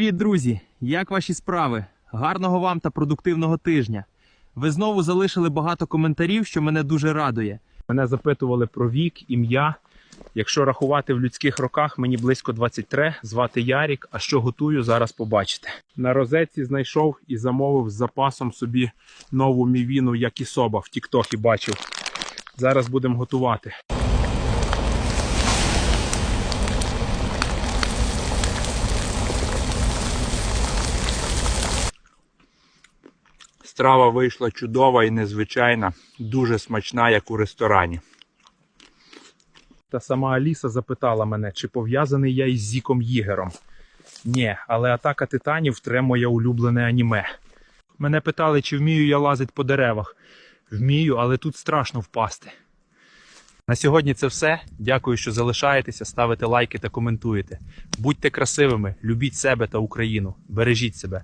Привіт, друзі! Як ваші справи? Гарного вам та продуктивного тижня. Ви знову залишили багато коментарів, що мене дуже радує. Мене запитували про вік, ім'я. Якщо рахувати в людських роках, мені близько 23, звати Ярік. А що готую, зараз побачите. На розетці знайшов і замовив з запасом собі нову мівіну, як і соба в Тіктокі бачив. Зараз будемо готувати. Страва вийшла чудова і незвичайна, дуже смачна, як у ресторані. Та сама Аліса запитала мене, чи пов'язаний я із Зіком Їгером. Ні, але атака титанів тре моє улюблене аніме. Мене питали, чи вмію я лазити по деревах. Вмію, але тут страшно впасти. На сьогодні це все. Дякую, що залишаєтеся, ставите лайки та коментуєте. Будьте красивими, любіть себе та Україну. Бережіть себе.